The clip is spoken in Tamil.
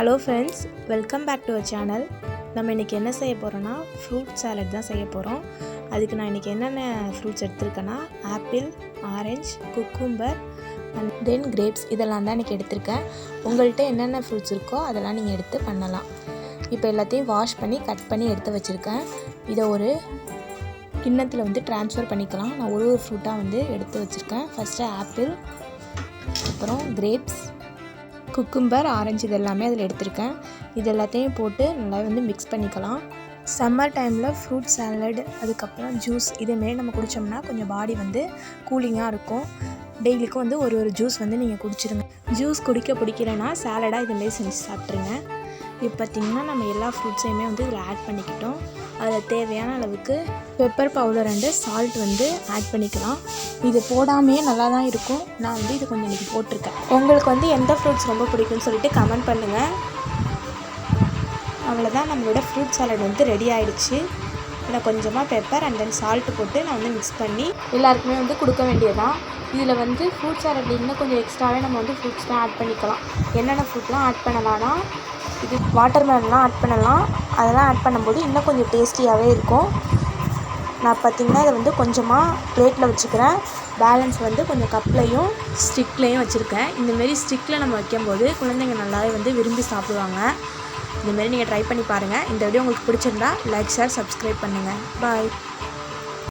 Hello friends welcome back to our channel. நம்ம இன்றைக்கி என்ன செய்ய போகிறோன்னா ஃப்ரூட் சாலட் தான் செய்ய போகிறோம் அதுக்கு நான் இன்றைக்கி என்னென்ன fruits எடுத்திருக்கேன்னா apple orange cucumber and then grapes இதெல்லாம் தான் இன்றைக்கி எடுத்திருக்கேன். உங்கள்கிட்ட என்னென்ன ஃப்ரூட்ஸ் இருக்கோ அதெல்லாம் நீங்கள் எடுத்து பண்ணலாம். இப்போ எல்லாத்தையும் வாஷ் பண்ணி கட் பண்ணி எடுத்து வச்சுருக்கேன். இதை ஒரு கிண்ணத்தில் வந்து ட்ரான்ஸ்ஃபர் பண்ணிக்கலாம். நான் ஒரு ஒரு ஃப்ரூட்டாக வந்து எடுத்து வச்சுருக்கேன். ஃபஸ்ட்டு ஆப்பிள் அப்புறம் கிரேப்ஸ் குக்கும்பர் ஆரஞ்சு இது எல்லாமே அதில் எடுத்திருக்கேன். இது எல்லாத்தையும் போட்டு நல்லா வந்து மிக்ஸ் பண்ணிக்கலாம். சம்மர் டைமில் ஃப்ரூட் சாலட் அதுக்கப்புறம் ஜூஸ் இதேமாரி நம்ம குடித்தோம்னா கொஞ்சம் பாடி வந்து கூலிங்காக இருக்கும். டெய்லிக்கும் வந்து ஒரு ஒரு ஜூஸ் வந்து நீங்கள் குடிச்சிருங்க. ஜூஸ் குடிக்க பிடிக்கலன்னா சாலடாக இதுமாரி செஞ்சு சாப்பிட்ருங்க இப்போ பார்த்திங்கன்னா நம்ம எல்லா ஃப்ரூட்ஸையுமே வந்து இதில் ஆட் பண்ணிக்கிட்டோம். அதில் தேவையான அளவுக்கு பெப்பர் பவுடர் அண்டு சால்ட் வந்து ஆட் பண்ணிக்கலாம். இது போடாமையே நல்லா தான் இருக்கும். நான் வந்து இது கொஞ்சம் இன்றைக்கி போட்டிருக்கேன். உங்களுக்கு வந்து எந்த ஃப்ரூட்ஸ் ரொம்ப பிடிக்கும்னு சொல்லிட்டு கமெண்ட் பண்ணுங்கள் அவ்வளோதான் நம்மளோட ஃப்ரூட் சாலட் வந்து ரெடி ஆகிடுச்சு இதில் கொஞ்சமாக பெப்பர் அண்ட் தென் சால்ட்டு போட்டு நான் வந்து மிக்ஸ் பண்ணி எல்லாருக்குமே வந்து கொடுக்க வேண்டியதான் இதில் வந்து ஃப்ரூட் சாலட் இன்னும் கொஞ்சம் எக்ஸ்ட்ராவே நம்ம வந்து ஃப்ரூட்ஸ்லாம் ஆட் பண்ணிக்கலாம். என்னென்ன ஃப்ரூட்லாம் ஆட் பண்ணலாம்னா இது வாட்டர் மெலன்லாம் ஆட் பண்ணலாம். அதெல்லாம் ஆட் பண்ணும்போது இன்னும் கொஞ்சம் டேஸ்டியாகவே இருக்கும். நான் பார்த்திங்கன்னா இதை வந்து கொஞ்சமாக பிளேட்டில் வச்சுக்கிறேன். பேலன்ஸ் வந்து கொஞ்சம் கப்லையும் ஸ்டிக்லேயும் வச்சுருக்கேன். இந்தமாரி ஸ்டிக்கில் நம்ம வைக்கும்போது குழந்தைங்க நல்லாவே வந்து விரும்பி சாப்பிடுவாங்க. இந்தமாரி நீங்கள் ட்ரை பண்ணி பாருங்கள் இந்த வீடியோ உங்களுக்கு பிடிச்சிருந்தா லைக் ஷேர் சப்ஸ்கிரைப் பண்ணுங்கள் பாய்